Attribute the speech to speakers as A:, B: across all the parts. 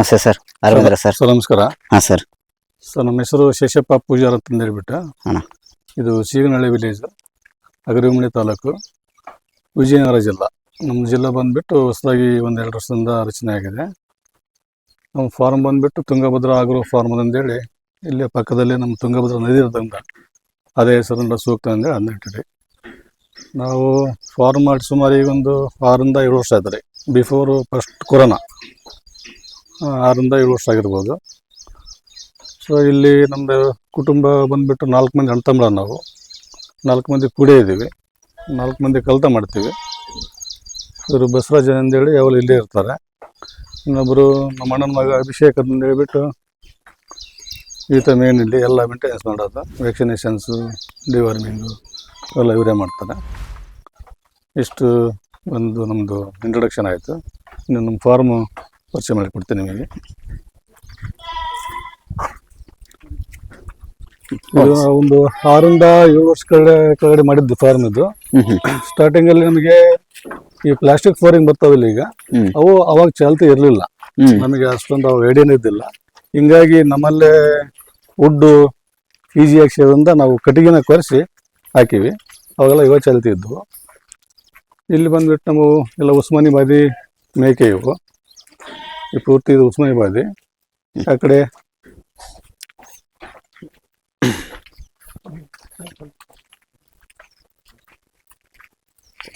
A: ನಮಸ್ತೆ ಸರ್. ಅರವಿಂದ್ರ sir.
B: Sir ನಮಸ್ಕಾರ.
A: ಹಾಂ ಸರ್.
B: ಸರ್ ನಮ್ಮ ಹೆಸರು ಶೇಷಪ್ಪ ಪೂಜಾರ್ ಅಂತ ಹೇಳ್ಬಿಟ್ಟು
A: ಅಣ್ಣ.
B: ಇದು ಸೀಗನಹಳ್ಳಿ ವಿಲೇಜ್ ಅಗರಿಮಣಿ ತಾಲೂಕು ವಿಜಯನಗರ ಜಿಲ್ಲಾ. ನಮ್ಮ ಜಿಲ್ಲಾ ಬಂದ್ಬಿಟ್ಟು ಹೊಸದಾಗಿ ಒಂದೆರಡು ವರ್ಷದಿಂದ ರಚನೆ ಆಗಿದೆ. ನಮ್ಮ ಫಾರ್ಮ್ ಬಂದ್ಬಿಟ್ಟು ತುಂಗಭದ್ರಾ ಆಗ್ರೋ ಫಾರ್ಮ್ ಅಂತೇಳಿ ಇಲ್ಲೇ ಪಕ್ಕದಲ್ಲಿ ನಮ್ಮ ತುಂಗಭದ್ರಾ ನದಿ ಇರೋದ್ರಿಂದ ಅದೇ ಹೆಸರಿಂದ ಸೂಕ್ತ ಅಂತೇಳಿ ಅದನ್ನ ಇಟ್ಟಿರಿ ನಾವು ಫಾರ್ಮ್ ಮಾಡಿ ಸುಮಾರು ಈಗ ಒಂದು ಆರರಿಂದ ಏಳು ವರ್ಷ ಆಯ್ತು ರೀ. Before first corona. ಆರರಿಂದ ಏಳು ವರ್ಷ ಆಗಿರ್ಬೋದು. ಸೊ ಇಲ್ಲಿ ನಮ್ಮದು ಕುಟುಂಬ ಬಂದ್ಬಿಟ್ಟು ನಾಲ್ಕು ಮಂದಿ ಅಣ್ಣ ನಾವು. ನಾಲ್ಕು ಮಂದಿ ಕೂಡೇ ಇದ್ದೀವಿ. ನಾಲ್ಕು ಮಂದಿ ಕಲಿತ ಮಾಡ್ತೀವಿ. ಇವರು ಬಸವರಾಜ ಅಂತೇಳಿ ಯಾವಾಗಲೂ ಇಲ್ಲೇ ಇರ್ತಾರೆ. ಇನ್ನೊಬ್ಬರು ನಮ್ಮ ಅಣ್ಣನ ಮಗ ಅಭಿಷೇಕ್ ಅಂತ ಹೇಳ್ಬಿಟ್ಟು ಈತ ಮೇನ್ ಇಲ್ಲಿ ಎಲ್ಲ ಮೇಂಟೆನೆನ್ಸ್ ಮಾಡೋದು. ವ್ಯಾಕ್ಸಿನೇಷನ್ಸು ಡಿವಾರ್ಮಿಂಗು ಎಲ್ಲ ಇವರೇ ಮಾಡ್ತಾರೆ. ಇಷ್ಟು ಒಂದು ನಮ್ಮದು ಇಂಟ್ರೊಡಕ್ಷನ್ ಆಯಿತು. ಇನ್ನು ನಮ್ಮ ಫಾರ್ಮು ಪರಿಚಯ ಮಾಡಿಕೊಡ್ತೇನೆ ನಿಮಗೆ. ಒಂದು ಆರರಿಂದ ಏಳು ವರ್ಷ ಕೆಳಗಡೆ ಕೆಳಗಡೆ ಮಾಡಿದ್ದು ಫಾರ್ಮ್ ಇದು. ಸ್ಟಾರ್ಟಿಂಗ್ ಅಲ್ಲಿ ನಮಗೆ ಈ ಪ್ಲಾಸ್ಟಿಕ್ ಫ್ಲೋರಿಂಗ್ ಬರ್ತಾವಿಲ್ಲ ಈಗ. ಅವು ಅವಾಗ ಚಾಲ್ತಿ ಇರಲಿಲ್ಲ. ನಮಗೆ ಅಷ್ಟೊಂದು ಅವು ಐಡಿಯಾನೇ ಇದ್ದಿಲ್ಲ. ಹಿಂಗಾಗಿ ನಮ್ಮಲ್ಲೇ ವುಡ್ಡು ಈಜಿ ಸೇರೋದ್ರಿಂದ ನಾವು ಕಟ್ಟಿಗೆನ ಕೊರೆಸಿ ಹಾಕಿವಿ. ಅವಾಗೆಲ್ಲ ಇವಾಗ ಚಾಲ್ತಿ ಇದ್ದವು. ಇಲ್ಲಿ ಬಂದ್ಬಿಟ್ಟು ನಾವು ಎಲ್ಲ ಉಸ್ಮಾನಿ ಬಾದಿ ಮೇಕೆ ಇವು. ಈ ಪೂರ್ತಿ ಇದು ಉಸ್ಮಾನಿ ಬಾದಿ ಆ ಕಡೆ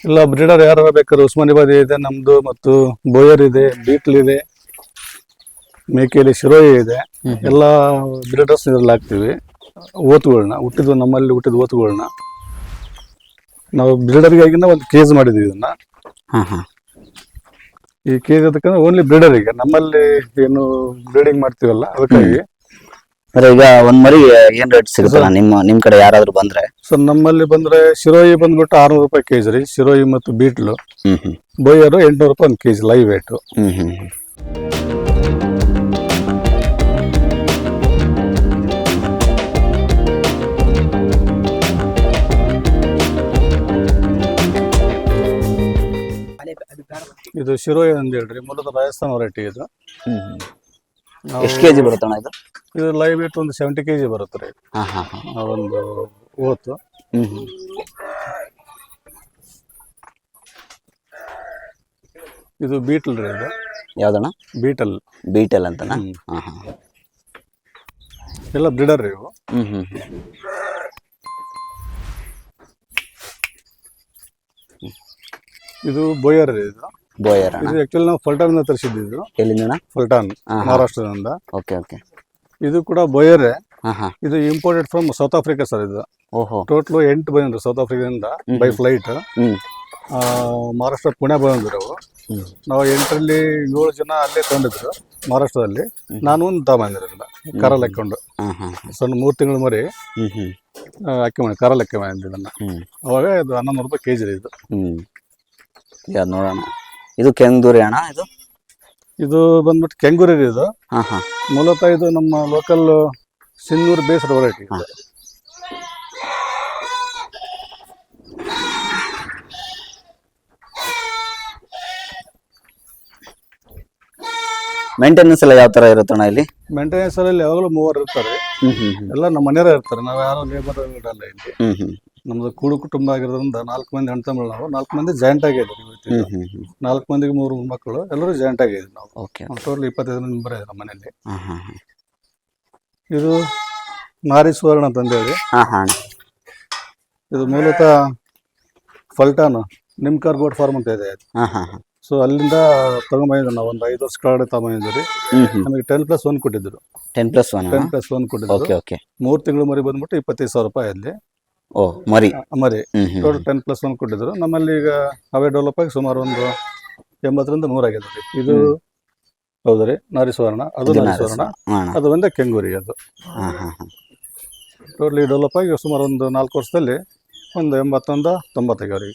B: ಇಲ್ಲ ಬ್ರೀಡರ್ ಯಾರು ಬೇಕಾದ್ರೆ ಉಸ್ಮಾನಿ ಬಾದಿ ಇದೆ. ನಮ್ದು ಮತ್ತು ಬೋಯರ್ ಇದೆ ಬೀಟ್ಲ್ ಇದೆ ಮೇಕೆಯಲ್ಲಿ ಶಿರೋಯಿ ಇದೆ. ಎಲ್ಲ ಬ್ರೀಡರ್ಸ್ ಇದ್ರಲ್ಲಿ ಹಾಕ್ತೀವಿ. ಓತುಗಳನ್ನ ಹುಟ್ಟಿದ್ವು ನಮ್ಮಲ್ಲಿ ಹುಟ್ಟಿದ ಓತುಗಳನ್ನ ನಾವು ಬ್ರೀಡರ್ಗಾಗಿನ ಒಂದು ಕೇಸ್ ಮಾಡಿದ್ವಿ ಇದನ್ನ.
A: ಹಾಂ ಹಾಂ.
B: ಈ ಕೇಜ್ ಅದಕ್ಕಂದ್ರೆ ಓನ್ಲಿ ಬ್ರೀಡರಿಗೆ ನಮ್ಮಲ್ಲಿ ಏನು ಬ್ರೀಡಿಂಗ್ ಮಾಡ್ತೀವಲ್ಲ ಅದಕ್ಕಾಗಿ.
A: ಅಂದ್ರೆ ಈಗ ಒಂದ್ ಮರಿ ಏನ್ ರೇಟ್ ಸಿಗುತ್ತಲ್ಲ? ನಿಮ್ಮ ನಿಮ್ ಕಡೆ ಯಾರಾದ್ರೂ ಬಂದ್ರೆ?
B: ಸೊ ನಮ್ಮಲ್ಲಿ ಬಂದ್ರೆ ಶಿರೋಯಿ ಬಂದ್ಬಿಟ್ಟು ಆರ್ನೂರು ರೂಪಾಯಿ ಕೆಜಿ ರೀ. ಶಿರೋಯಿ ಮತ್ತು ಬೀಟ್ಲು.
A: ಹ್ಮ್ ಹ್ಮ್.
B: ಬೋಯರು ಎಂಟ್ನೂರು ರೂಪಾಯಿ ಒಂದು KG live weight
A: hmm hmm.
B: ಇದು ಶಿರೋಯಿ ಅಂತ ಹೇಳ್ರಿ ಮೂಲದ ರಾಜಸ್ಥಾನ ವೆರೈಟಿ ಇದು. ನಾವು-
A: ಎಷ್ಟ್ ಕೆಜಿ ಬರುತ್ತಣ್ಣ ಇದು?
B: ಇದು ಲೈವ್ ವೇಟ್ ಒಂದು ಸೆವೆಂಟಿ ಕೆಜಿ ಬರುತ್ತೆ ರೀ.
A: ಹಾ ಹಾ ಹಾ.
B: ಆ ಒಂದು ಓತು.
A: ಹ್ಮ್ ಹ್ಮ್.
B: ಇದು ಬೀಟಲ್ ರೀ ಇದು.
A: ಯಾವ್ದಣ್ಣ?
B: ಬೀಟಲ್
A: ಬೀಟಲ್ ಅಂತನಾ ಹಾ ಹಾ
B: ಎಲ್ಲ ಬ್ರಿಡರ್ ರೀ ಇವು.
A: ಹ್ಮ್ ಹ್ಮ್ ಹ್ಮ್.
B: ಇದು ಬೊಯರ್ ರೀ ಇದು.
A: ಬೋಯರ್ ಅಣ್ಣ?
B: ಇದು ಆಕ್ಚುಲಿ ನಾವು ಫಲ್ಟಾನ್ ತರಿಸಿದ್ದು
A: ಎಲ್ಲಿಂದಣ್ಣ?
B: ಫಲ್ಟಾನ್. ಮಹಾರಾಷ್ಟ್ರದಿಂದ.
A: Okay okay.
B: ಇದು ಕೂಡ ಬೋಯರೇ. ಇದು imported from South Africa sir ಇದು.
A: ಓಹೋ.
B: ಟೋಟಲ್ ಎಂಟು ಬಂದಿದ್ರು ಸೌತ್ ಆಫ್ರಿಕಾದಿಂದ ಬೈ ಫ್ಲೈಟ್ ಮಹಾರಾಷ್ಟ್ರ ಪುಣೆ ಬಂದಿದ್ರು ಅವು ನಾವು ಎಂಟರಲ್ಲಿ ಏಳು ಜನ ಅಲ್ಲೇ ತಂದಿದ್ರು ಮಹಾರಾಷ್ಟ್ರದಲ್ಲಿ. ನಾನು ಒಂದು ತಗೊಂಡಿರಲಿಲ್ಲ ಕಾರಲ್ಲಿ ಹಾಕೊಂಡು ಸಣ್ಣ ಮೂರು ತಿಂಗಳ ಮರಿ ಅಕ್ಕಿ ಮಾಡಿ ಕಾರಲ್ಲಿ ಅಕ್ಕಿ ಮಾಡಿ ಅವಾಗ ಇದು ಹನ್ನೊಂದು ರೂಪಾಯಿ ಕೆ ಜಿ ಇದು
A: ನೋಡೋಣ. ಇದು ಕೆಂಗೂರಿ ಅಣ್ಣ ಇದು?
B: ಇದು ಬಂದ್ಬಿಟ್ಟು ಕೆಂಗೂರಿ ರೀ ಇದು.
A: ಹಾ ಹಾ.
B: ಮೂಲತಃ ಇದು ನಮ್ಮ ಲೋಕಲ್ ಸಿನ್ನೂರು ಬೇಸ್ಡ್ ವೆರೈಟಿ
A: ಹಾ. ಮೇಂಟೆನೆನ್ಸ್ ಎಲ್ಲ ಯಾವ ತರ ಇರುತ್ತಣ್ಣ ಇಲ್ಲಿ?
B: ಮೇಂಟೆನೆನ್ಸ್ ಅಲ್ಲಿ ಯಾವಾಗಲೂ ಮೂವರ್ ಇರ್ತಾರೆ.
A: ಹ್ಮ್ ಹ್ಮ್ ಹ್ಮ್.
B: ಎಲ್ಲ ನಮ್ಮ ಮನೆಯವರೇ ಇರ್ತಾರೆ. ನಾವು ಯಾರು ಲೇಬರ್ ಇಡಲ್ಲ ಇಲ್ಲಿ.
A: ಹ್ಮ್ ಹ್ಮ್.
B: ನಮ್ದು ಕೂಡು ಕುಟುಂಬ ಆಗಿರೋದ್ರಿಂದ ನಾಲ್ಕು ಮಂದಿ ಅಣ್ಣ ತಮ್ಮ ನಾವು ನಾಲ್ಕು ಮಂದಿ ಜಾಯಿಂಟ್ ಆಗಿದ್ದೀವಿ ನಾಲ್ಕು ಮಂದಿಗೆ ಮೂರು ಮಕ್ಕಳು ಎಲ್ಲರೂ ಜಾಯಿಂಟ್ ಆಗಿದ್ದೀವಿ ನಾವು.
A: ಓಕೆ
B: ಟೋಟಲ್ ಇಪ್ಪತ್ತೈದು ಮೆಂಬರ್ ಇದೆ ನಮ್ಮ ಮನೆಯಲ್ಲಿ. ಇದು ನಾರಿ ಸುವರ್ಣ
A: ಹಾ
B: ಇದು ಮೂಲತಃ ಫಲ್ಟಾನು ನಿಮ್ ಗೋಟ್ ಫಾರ್ಮ್ ಅಂತ ಇದೆ. ಸೊ ಅಲ್ಲಿಂದ ತಗೊಂಬಂದಿದ್ದು ನಾವು ಒಂದು ಐದು ವರ್ಷ ಕೆಳಗಡೆ ತಗೊಂಬಂದಿದ್ವಿ ನಮಗೆ ಟೆನ್ ಪ್ಲಸ್ ಒನ್ ಕೊಟ್ಟಿದ್ರು
A: ten plus one
B: ten plus one ಕೊಟ್ಟಿದ್ರು ಮೂರು ತಿಂಗಳು ಮರಿ ಬಂದ್ಬಿಟ್ಟು ಇಪ್ಪತ್ತೈದು ಸಾವಿರ ರೂಪಾಯಿ ಅಲ್ಲಿ.
A: ಓ ಮರಿ.
B: ಮರಿ. ಟೋಟಲ್ ಟೆನ್ ಪ್ಲಸ್ ಒನ್ ಕೊಟ್ಟಿದ್ರು. ನಮ್ಮಲ್ಲಿ ಈಗ ಅವೇ ಡೆವಲಪ್ ಆಗಿ ಸುಮಾರು ಒಂದು ಎಂಬತ್ತರಿಂದ ನೂರಾಗಿದೆ ರೀ ಇದು ಹೌದು ರೀ ನಾರಿ ಸುವರ್ಣ. ಅದು ನಾರಿ
A: ನಾರಿ
B: ಸುವರ್ಣ. ಅದು ಒಂದೇ ಕೆಂಗೂರಿ ಅದು. ಟೋಟಲಿ ಡೆವಲಪ್ ಆಗಿ ಸುಮಾರು ಒಂದು ನಾಲ್ಕು ವರ್ಷದಲ್ಲಿ ಒಂದು ಎಂಬತ್ತೊಂದ ತೊಂಬತ್ತೈದು ರೀ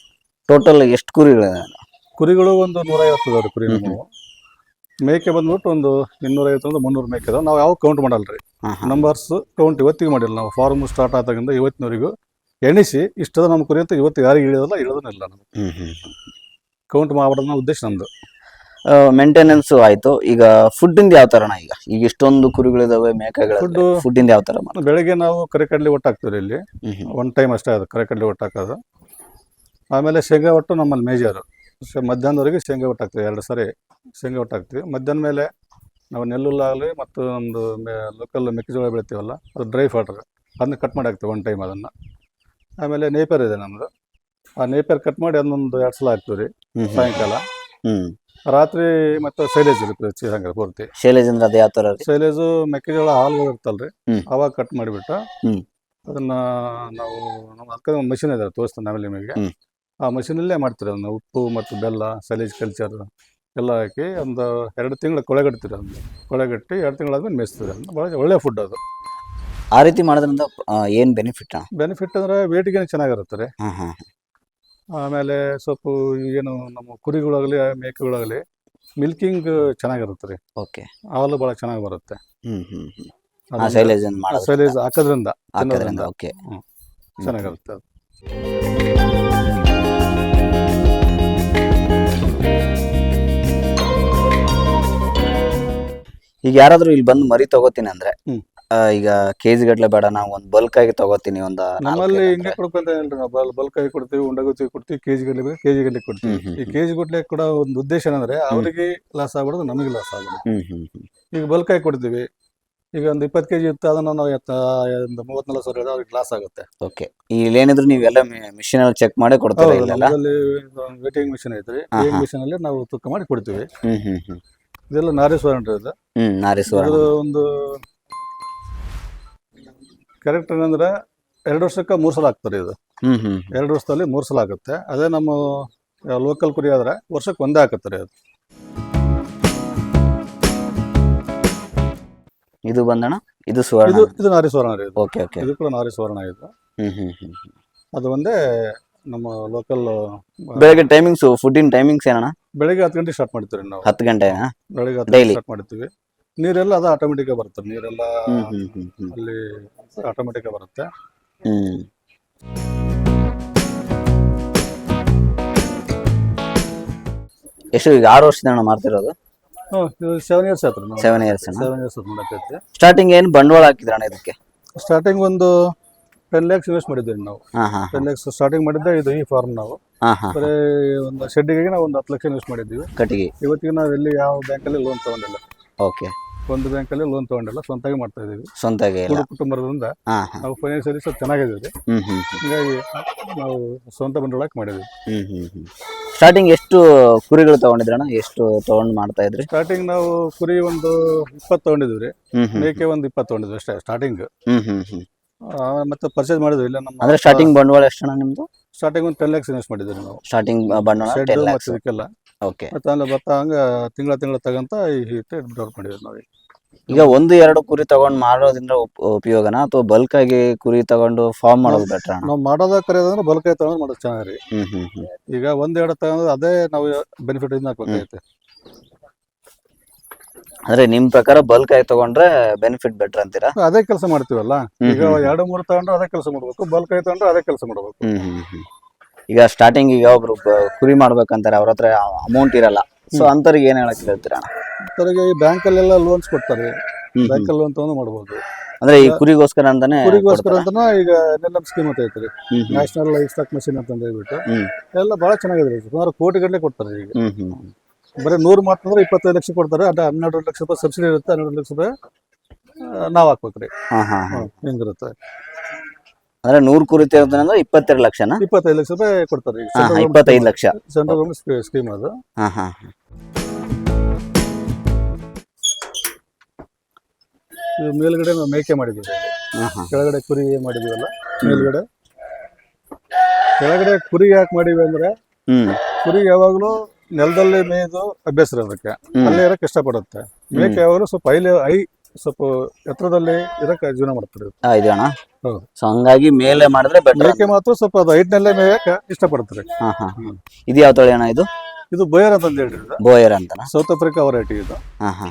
A: ಟೋಟಲ್ ಎಷ್ಟು ಕುರಿಗಳು
B: ಕುರಿಗಳು ಒಂದು ನೂರೈವತ್ತು ಇದಾವೆ ಕುರಿ ನಮ್ಮವು. ಮೇಕೆ ಬಂದ್ಬಿಟ್ಟು ಒಂದು ಇನ್ನೂರೈವತ್ತರಿಂದ ಮುನ್ನೂರು ಮೇಕೆ ಇದಾವೆ. ನಾವು ಯಾವ ಕೌಂಟ್ ಮಾಡಲ್ರಿ ರೀ. ನಂಬರ್ಸ್ ಕೌಂಟ್ ಇವತ್ತಿಗೆ ಮಾಡಿಲ್ಲ ನಾವು. ಫಾರ್ಮ್ ಸ್ಟಾರ್ಟ್ ಆದಾಗಿಂದ ಇವತ್ತಿನವರೆಗೂ ಎಣಿಸಿ ಇಷ್ಟದ ನಮ್ಮ ಕುರಿ ಅಂತ ಇವತ್ತು ಯಾರಿಗೆ ಇಳಿಯೋದಲ್ಲ
A: ಹ್ಮ್ ಹ್ಮ್.
B: ಕೌಂಟ್ ಮಾಡಬಾರ್ದು ಉದ್ದೇಶ ನಮ್ಮದು
A: ಮೇಂಟೆನೆನ್ಸ್ ಆಯ್ತು. ಈಗ ಫುಡ್ ಇಂದ ಯಾವ ಥರ ಈಗ? ಈಗ ಇಷ್ಟೊಂದು ಕುರಿಗಳಿದಾವೆ ಮೇಕೆಗಳು
B: Food-
A: ಫುಡ್ ಇಂದ ಯಾವ ತರ ಮಾಡ್ತಾರೆ?
B: ಬೆಳಗ್ಗೆ ನಾವು ಕರೆಕಡ್ಲಿ ಒಟ್ಟು ಹಾಕ್ತೀವಿ ಇಲ್ಲಿ. ಒನ್ ಟೈಮ್ ಅಷ್ಟೇ ಅದು ಕರೆಕಡ್ಲಿ ಒಟ್ಟು ಹಾಕೋದು. ಆಮೇಲೆ ಶೇಂಗಾ ಒಟ್ಟು ನಮ್ಮಲ್ಲಿ ಮೇಜರು ಮಧ್ಯಾಹ್ನದವರೆಗೆ ಶೇಂಗಾ ಒಟ್ಟು ಹಾಕ್ತೀವಿ ಎರಡು ಸಾರಿ ಶೇಂಗಾ ಒಟ್ಟು ಹಾಕ್ತೀವಿ. ಮಧ್ಯಾಹ್ನ ಮೇಲೆ ನಾವು ನೆಲ್ಲುಲ್ಲಾಗಲಿ ಮತ್ತು ಒಂದು ಲೋಕಲ್ ಮೆಕ್ಕೆಜೋಳ ಬೆಳಿತೀವಲ್ಲ ಅದು ಡ್ರೈ ಫಾಟರ್ ಅದನ್ನ ಕಟ್ ಮಾಡಿ ಹಾಕ್ತೀವಿ ಒನ್ ಟೈಮ್ ಅದನ್ನು. ಆಮೇಲೆ ನೇಪರ್ ಇದೆ ನಮ್ದು. ಆ ನೇಪರ್ ಕಟ್ ಮಾಡಿ ಅದನ್ನೊಂದು ಎರಡು ಸಲ ಹಾಕ್ತೀವಿ ರೀ. ಸಾಯಂಕಾಲ. ರಾತ್ರಿ ಮತ್ತೆ ಸೈಲೇಜ್ ಇರುತ್ತೆ ಪೂರ್ತಿ.
A: ಶೈಲೇಜ್ ಅಂದ್ರೆ ಅದೇ ಯಾವ ತರ ರೀ?
B: ಸೈಲೇಜು ಮೆಕ್ಕೆಜೋಳ ಹಾಲು ಇರ್ತಲ್ರಿ
A: ಹ್ಮ್.
B: ಅವಾಗ ಕಟ್ ಮಾಡಿಬಿಟ್ಟು
A: ಹ್ಮ್.
B: ಅದನ್ನ ನಾವು ನಮ್ಮ ಒಂದು ಮಷಿನ್ ಇದೆ ತೋರಿಸ್ತಾನೆ ಆಮೇಲೆ ನಿಮಗೆ.
A: ಹ್ಮ್.
B: ಆ ಮಷಿನಲ್ಲೇ ಮಾಡ್ತೀರಿ ಅದನ್ನ ಉಪ್ಪು ಮತ್ತು ಬೆಲ್ಲ ಸೈಲೇಜ್ ಕಲ್ಚರ್ ಎಲ್ಲ ಹಾಕಿ ಒಂದು ಎರಡು ತಿಂಗಳು ಕೊಳೆಗಟ್ತೀರಿ ಅದನ್ನ. ಕೊಳೆಗಟ್ಟಿ ಎರಡು ತಿಂಗಳಾದ್ಮೇಲೆ ಮೇಯಿಸ್ತೀರಿ ಅದನ್ನ. ಭಾಳ ಒಳ್ಳೆ ಫುಡ್ ಅದು.
A: ಆ ರೀತಿ ಮಾಡೋದ್ರಿಂದ ಏನು ಬೆನಿಫಿಟ್
B: ಬೆನಿಫಿಟ್ ಅಂದ್ರೆ ವೇಟಿಗೆ ಚೆನ್ನಾಗಿರುತ್ತೆ ರೀ.
A: ಹಾಂ ಹಾಂ.
B: ಆಮೇಲೆ ಸ್ವಲ್ಪ ಏನು ನಮ್ಮ ಕುರಿಗಳಾಗಲಿ ಮೇಕೆಗಳಾಗಲಿ ಮಿಲ್ಕಿಂಗ್ ಚೆನ್ನಾಗಿರುತ್ತೆ ರೀ.
A: ಓಕೆ
B: ಹಾಲು ಭಾಳ ಚೆನ್ನಾಗಿ ಬರುತ್ತೆ.
A: ಹ್ಮ್ ಹ್ಮ್ ಹ್ಮ್.
B: ಸೈಲೇಜ್ ಹಾಕೋದ್ರಿಂದ
A: ಹಾಕೋದ್ರಿಂದ ಓಕೆ
B: ಚೆನ್ನಾಗಿರುತ್ತೆ ಅದು.
A: ಈಗ ಯಾರಾದರೂ ಇಲ್ಲಿ ಬಂದು ಮರಿ ತಗೋತೀನಿ ಅಂದ್ರೆ. ಆ, ಈಗ ಕೆಜಿ ಗಟ್ಲೆ ಬೇಡ ನಾವು ಒಂದ್ ಬಲ್ಕ್ ಆಗಿ ತಗೋತೀನಿ ಒಂದು
B: ನಮ್ಮಲ್ಲಿ ಹಿಂಗೆ ಕೊಡ್ಕೊಂತ ಹೇಳ್ರಿ ನಾವು? ಬಲ್ ಬಲ್ಕ್ ಆಗಿ ಕೊಡ್ತೀವಿ ಉಂಡಗುತ್ತಿ ಕೊಡ್ತೀವಿ ಕೆಜಿ ಗಟ್ಲೆ ಬೇಕು ಕೆಜಿ ಗಟ್ಲೆ ಕೊಡ್ತೀವಿ ಈ ಕೆಜಿ ಗಟ್ಲೆ ಕೂಡ ಒಂದು ಉದ್ದೇಶ ಏನಂದ್ರೆ ಅವರಿಗೆ ಲಾಸ್ ಆಗ್ಬಿಡೋದು ನಮಗೆ ಲಾಸ್ ಆಗ್ಬಿಡೋದು ಈಗ ಬಲ್ಕ್ ಆಗಿ ಕೊಡ್ತೀವಿ. ಈಗ ಒಂದು ಇಪ್ಪತ್ತು ಕೆಜಿ ಇತ್ತು ಅದನ್ನ ನಾವು ಎತ್ತ- ಒಂದು ಮೂವತ್ನಾಲ್ಕು ಸಾವಿರ ಹೇಳಿದ್ರೆ ಅವ್ರಿಗೆ ಲಾಸ್ ಆಗುತ್ತೆ.
A: ಓಕೆ ಇಲ್ಲಿ ಏನಿದ್ರು ನೀವೆಲ್ಲ ಮಿಷಿನ್ ಅಲ್ಲಿ ಚೆಕ್ ಮಾಡಿ ಕೊಡ್ತೀವಿ
B: ಹೌದು
A: ಇಲ್ಲೆಲ್ಲ?
B: ನಮ್ಮಲ್ಲಿ ವೇಟಿಂಗ್ ಮಿಷಿನ್ ಐತ್ರಿ.
A: ಹಾ,
B: ವೇಟಿಂಗ್
A: ಹಾ.
B: ಮಿಷಿನ್ ಅಲ್ಲಿ ನಾವು ತೂಕ ಮಾಡಿ ಕೊಡ್ತೀವಿ.
A: ಹ್ಮ್ ಹ್ಮ್ ಹ್ಮ್.
B: ಇದೆಲ್ಲ ನಾರಿ ಸ್ವರ್ಣ ಇದು
A: ಹ್ಮ್ ನಾರಿ ಸುವರ್ಣ
B: ಅದು ಒಂದು ಕರೆಕ್ಟ್ ಏನಂದ್ರೆ ಎರಡು ವರ್ಷಕ್ಕೆ ಮೂರು ಸಲ ಆಗ್ತಾರೆ ಇದು.
A: ಹ್ಮ್ ಹ್ಮ್.
B: ಎರಡು ವರ್ಷದಲ್ಲಿ ಮೂರು ಸಲ ಆಗುತ್ತೆ. ಅದೇ ನಮ್ಮ ಲೋಕಲ್ ಕುರಿ ಆದ್ರೆ ವರ್ಷಕ್ಕೆ ಒಂದೇ ಹಾಕತ್ತಾರೆ ಅದು.
A: ಇದು ಬಂದಣ ಇದು ಸುವರ್ಣ?
B: ಇದು ಇದು ನಾರಿ ಸುವರ್ಣ ರೀ ಇದು.
A: Okay okay.
B: ಇದು ಕೂಡ ನಾರಿ ಸುವರ್ಣ ಇದು.
A: ಹ್ಮ್ ಹ್ಮ್ ಹ್ಮ್
B: ಅದು ಒಂದೇ ನಮ್ಮ ಲೋಕಲ್
A: ಬೆಳಗ್ಗೆ ಟೈಮಿಂಗ್ಸ್ ಫುಡ್ಡಿನ ಟೈಮಿಂಗ್ಸ್ ಏನಣ್ಣ?
B: ಬೆಳಗ್ಗೆ ಹತ್ತು ಗಂಟೆ ಸ್ಟಾರ್ಟ್ ಮಾಡ್ತೀವಿ ನಾವು.
A: ಹತ್ತು ಗಂಟೆ
B: ಬೆಳಿಗ್ಗೆ ಹತ್ತು
A: Daily.
B: ಗಂಟೆ ಸ್ಟಾರ್ಟ್ ಮಾಡ್ತೀವಿ. ನೀರೆಲ್ಲ ಅದು ಆಟೋಮೆಟಿಕ್ ಬರುತ್ತೆ. ನೀರೆಲ್ಲ
A: ಹ್ಮ್ ಹ್ಮ್ ಹ್ಮ್ ಹ್ಮ್.
B: ಅಲ್ಲಿ ಆಟೋಮೆಟಿಕ್ ಬರುತ್ತೆ.
A: ಹ್ಮ್. ಎಷ್ಟು ಈಗ ಆರು ವರ್ಷದ ಅಣ್ಣ ಮಾಡ್ತಿರೋದು?
B: ಸೆವೆನ್ ಇಯರ್ಸ್ ಆಯ್ತು ನಾವು
A: ಸೆವೆನ್ ಇಯರ್ಸ್ ಅಣ್ಣ?
B: ಸೆವೆನ್ ಇಯರ್ಸ್ ಮಾಡತ್ತೈತೆ
A: ಸ್ಟಾರ್ಟಿಂಗ್ ಏನು ಬಂಡವಾಳ ಹಾಕಿದ್ರಣ್ಣ ಇದಕ್ಕೆ?
B: ಸ್ಟಾರ್ಟಿಂಗ್ ಒಂದು ಟೆನ್ ಲ್ಯಾಕ್ಸ್ ಇನ್ವೆಸ್ಟ್ ಮಾಡಿದ್ದೀವಿ ನಾವು. ಟೆನ್ ಲ್ಯಾಕ್ಸ್ ಸ್ಟಾರ್ಟಿಂಗ್ ಮಾಡಿದ್ದೆ ಇದು ಈ ಫಾರ್ಮ್ ನಾವು. ಬರೀ ಒಂದು ಶೆಡ್ಡಿಗೆ ನಾವು ಒಂದು ಹತ್ತು ಲಕ್ಷ ಇನ್ವೆಸ್ಟ್ ಮಾಡಿದ್ದೀವಿ.
A: ಕಟ್ಟಿಗೆ.
B: ಇವತ್ತಿಗೆ ನಾವು ಎಲ್ಲಿ ಯಾವ ಬ್ಯಾಂಕಲ್ಲಿ ಲೋನ್ ತಗೊಂಡಿಲ್ಲ.
A: ಓಕೆ
B: ಒಂದು ಬ್ಯಾಂಕಲ್ಲಿ ಲೋನ್ ತಗೊಂಡಿಲ್ಲ ಸ್ವಂತಾಗಿ ಮಾಡ್ತಾ ಇದೀವಿ
A: ಸ್ವಂತಾಗಿ ಇಲ್ಲ.
B: ಕುಟುಂಬದಿಂದ
A: ಹಾ ಹಾ.
B: ನಾವು ಫೈನಾನ್ಸಿಯಲಿ ಸ್ವಲ್ಪ ಚೆನ್ನಾಗಿದ್ದೀವಿ.
A: ಹ್ಮ್ ಹ್ಮ್ ಹ್ಮ್.
B: ಹೀಗಾಗಿ ನಾವು ಸ್ವಂತ ಬಂಡವಾಳಕ್ಕೆ ಮಾಡಿದ್ವಿ
A: ಹ್ಮ್ ಹ್ಮ್ ಹ್ಮ್. ಸ್ಟಾರ್ಟಿಂಗ್ ಎಷ್ಟು ಕುರಿಗಳು ತಗೊಂಡಿದ್ರಣ್ಣ ಎಷ್ಟು ತಗೊಂಡ್ ಮಾಡ್ತಾ ಇದ್ರಿ?
B: ಸ್ಟಾರ್ಟಿಂಗ್ ನಾವು ಕುರಿ ಒಂದು ಇಪ್ಪತ್ತು ತಗೊಂಡಿದ್ವಿ ರೀ.
A: ಹ್ಮ್ ಹ್ಮ್
B: ಮೇಕೆ ಒಂದು ಇಪ್ಪತ್ತು ತಗೊಂಡಿದ್ವಿ ಅಷ್ಟೇ ಸ್ಟಾರ್ಟಿಂಗ್
A: ಹ್ಮ್ ಹ್ಮ್ ಹ್ಮ್.
B: ಮತ್ತೆ ಪರ್ಚೇಸ್ ಮಾಡಿದ್ವಿ. ಇಲ್ಲ ನಮ್ಮ
A: ಅಂದ್ರೆ ಸ್ಟಾರ್ಟಿಂಗ್ ಬಂಡವಾಳ ಎಷ್ಟಣ್ಣ ನಿಮ್ದು?
B: ಸ್ಟಾರ್ಟಿಂಗ್ ಒಂದು ಟೆನ್ ಲ್ಯಾಕ್ಸ್ ಇನ್ವೆಸ್ಟ್ ಮಾಡಿದ್ವಿ ನಾವು.
A: ಸ್ಟಾರ್ಟಿಂಗ್ ಬಂಡವಾಳ
B: ಶೆಡ್
A: ಟೆನ್
B: ಮತ್ತೆ
A: ಲ್ಯಾಕ್ಸ್
B: ಇದಕ್ಕೆಲ್ಲ.
A: ಓಕೆ
B: ಮತ್ತೆ ಆಮೇಲೆ ಬರ್ತಾ ಹಂಗ ತಿಂಗಳ ತಿಂಗಳ ತಗಂತ ಈ ಡೆವಲಪ್ ಮಾಡಿದ್ವಿ ನಾವು
A: ಈಗ ಒಂದು ಎರಡು ಕುರಿ ತಗೊಂಡ್ ಮಾಡೋದ್ರಿಂದ ಉಪಯೋಗನ ಉಪಯೋಗನಾ ಅಥವಾ ಬಲ್ಕ್ ಆಗಿ ಕುರಿ ತಗೊಂಡು ಫಾರ್ಮ್ ಮಾಡೋದು ಬೆಟರ್ ಅಣ್ಣ?
B: ನಾವು ಮಾಡೋದ ಕರೆಯೋದಂದ್ರೆ ಆಗಿ ತಗೊಂಡು ಮಾಡೋದು ಚೆನ್ನಾಗಿ ರೀ.
A: ಹ್ಮ್ ಹ್ಮ್ ಹ್ಮ್.
B: ಈಗ ಒಂದೆರಡು ಎರಡು ತಗೊಂಡ್ರೆ ಅದೇ ನಾವು ಬೆನಿಫಿಟ್ ಇಂದ ಹಾಕ್ಬೇಕಾಗೈತೆ
A: ಅಂದ್ರೆ ನಿಮ್ ಪ್ರಕಾರ ಬಲ್ಕ್ ಆಗಿ ತಗೊಂಡ್ರೆ ಬೆನಿಫಿಟ್ ಬೆಟರ್ ಅಂತೀರಾ?
B: ಅದೇ ಕೆಲಸ ಮಾಡ್ತೀವಲ್ಲ. ಈಗ
A: ಹ್ಮ್
B: ಎರಡು ಮೂರು ತಗೊಂಡ್ರೆ ಅದೇ ಕೆಲಸ ಮಾಡ್ಬೇಕು. ಬಲ್ಕ್ ಆಯ್ತು ತಗೊಂಡ್ರೆ ಅದೇ ಕೆಲಸ ಮಾಡ್ಬೇಕು.
A: ಹ್ಮ್ ಹ್ಮ್ ಹ್ಮ್. ಈಗ ಸ್ಟಾರ್ಟಿಂಗ್ ಈಗ ಒಬ್ರು ಬ- ಕುರಿ ಮಾಡ್ಬೇಕಂತಾರೆ ಅವ್ರ ಹತ್ರ ಅಮೌಂಟ್ ಇರಲ್ಲ. ಸೊ ಅಂತವ್ರಿಗೆ ಏನ್ ಹೇಳಕ್ ಹೇಳ್ತೀರಾ ಅಣ್ಣ?
B: ಬ್ಯಾಂಕ್ ಈ ಬ್ಯಾಂಕಲ್ಲೆಲ್ಲ ಲೋನ್ಸ್ ಕೊಡ್ತಾರೆ.
A: ಬ್ಯಾಂಕ್ ಅಲ್ಲಿ
B: ಬ್ಯಾಂಕಲ್ಲಿ ಲೋನ್ ತಗೊಂಡು ಮಾಡ್ಬೋದು.
A: ಅಂದ್ರೆ ಈ ಕುರಿಗೋಸ್ಕರ ಅಂತಾನೆ
B: ಕುರಿಗೋಸ್ಕರ
A: ಕೊಡ್ತಾರಾ?
B: ಅಂತ ಈಗ ನೆಲ್ಲಮ್ ಸ್ಕೀಮ್ ಅಂತ ಐತ್ರಿ.
A: Hmm hmm.
B: National livestock mission ಅಂತ ಹೇಳ್ಬಿಟ್ಟು.
A: ಹ್ಮ್.
B: ಎಲ್ಲ ಬಹಳ ಚೆನ್ನಾಗಿದೆ. ಸುಮಾರು ಕೋಟಿ ಗಟ್ಟಲೆ ಕೊಡ್ತಾರೆ ಈಗ.
A: ಹ್ಮ್ ಹ್ಮ್ ಹ್ಮ್.
B: ಬರೀ ನೂರು ಮಾತಂದ್ರೆ ಇಪ್ಪತ್ತೈದು ಲಕ್ಷ ಕೊಡ್ತಾರೆ. ಅದ ಹನ್ನೆರಡು ಲಕ್ಷ ರೂಪಾಯಿ ಸಬ್ಸಿಡಿ ಇರುತ್ತೆ ಹನ್ನೆರಡು ಲಕ್ಷ ರೂಪಾಯಿ ಆ, ನಾವ್ ಹಾಕ್ಬೇಕ್ರಿ.
A: ಹಾ ಹಾ ಹಾ.
B: ಹ್ಮ್, ಹಿಂಗಿರುತ್ತೆ.
A: ಅಂದ್ರೆ ನೂರು ಕುರಿತ ಅಂದ್ರೆ ಇಪ್ಪತ್ತೆರಡು ಲಕ್ಷನಾ?
B: ಇಪ್ಪತ್ತೈದು ಲಕ್ಷ ರೂಪಾಯಿ ಕೊಡ್ತಾರೆ.
A: ಹಾ ಹಾ, ಇಪ್ಪತ್ತೈದು ಲಕ್ಷ.
B: ಸೆಂಟ್ರಲ್ ಗೌರ್ಮೆಂಟ್ ಸ್ಕೀಮ್ ಅದು.
A: ಹಾ ಹಾ
B: ಇದು ಮೇಲ್ಗಡೆ ನಾವು ಮೇಕೆ ಮಾಡಿದ್ದೀವಿ.
A: ಹಾ ಹಾ.
B: ಕೆಳಗಡೆ ಕುರಿ ಮಾಡಿದೀವಲ್ಲ ಮೇಲ್ಗಡೆ. ಕೆಳಗಡೆ ಕುರಿ ಯಾಕೆ ಮಾಡಿವಿ ಅಂದ್ರೆ
A: ಹ್ಮ್.
B: ಕುರಿ ಯಾವಾಗಲೂ ನೆಲದಲ್ಲಿ ಮೇಯ್ದು ಅಭ್ಯಾಸ ಇರೋದಕ್ಕೆ
A: ಅಲ್ಲಿ
B: ಅಲ್ಲೇ ಇರಕ್ಕೆ ಇಷ್ಟಪಡುತ್ತೆ. ಮೇಕೆ ಯಾವಾಗಲೂ ಸ್ವಲ್ಪ ಐಲೆ ಐ ಸ್ವಲ್ಪ ಎತ್ತರದಲ್ಲಿ ಇದಕ್ಕೆ ಜೀವನ ಮಾಡ್ತಾರೆ.
A: ಆ, ಇದು ಅಣ್ಣ.
B: ಹೌದು.
A: ಸೊ ಹಂಗಾಗಿ ಮೇಲೆ ಮಾಡಿದ್ರೆ ಬೆಟರ್
B: ಮೇಕೆ ಮಾತ್ರ ಸ್ವಲ್ಪ ಅದು ಹೈಟ್ನಲ್ಲೇ ಮೇಯಕ್ಕೆ ಇಷ್ಟಪಡ್ತಾರೆ.
A: ಹಾ ಹಾ. ಇದು ಯಾವ ತಳಿ ಅಣ್ಣ ಇದು?
B: ಇದು ಬಯರ್ ಅಂತ ಹೇಳಿ
A: ಬೋಯರ್ ಅಂತನಾ
B: ಸೌತ್ ಆಫ್ರಿಕಾ ವೆರೈಟಿ ಇದು.
A: ಹಾ ಹಾ.